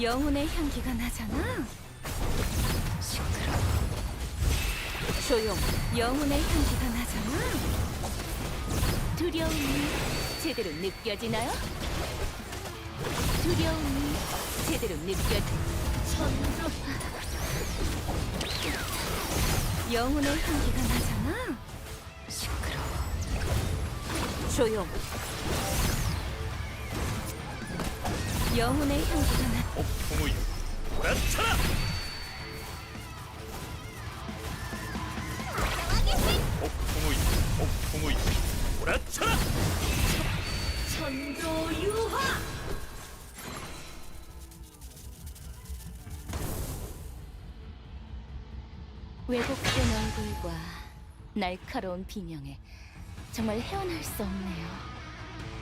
영혼의 향기가 나잖아. 시끄러. 조용. 영혼의 향기가 나잖아. 두려움이 제대로 느껴지나요? 두려움이 제대로 느껴. 천조. 영혼의 향기가 나잖아. 시끄러워. 조용. 영혼의 향기가 나. 폭풍의 몰아쳐라! 천조유화. 왜곡된 얼굴과 날카로운 비명에 정말 헤어날 수 없네요.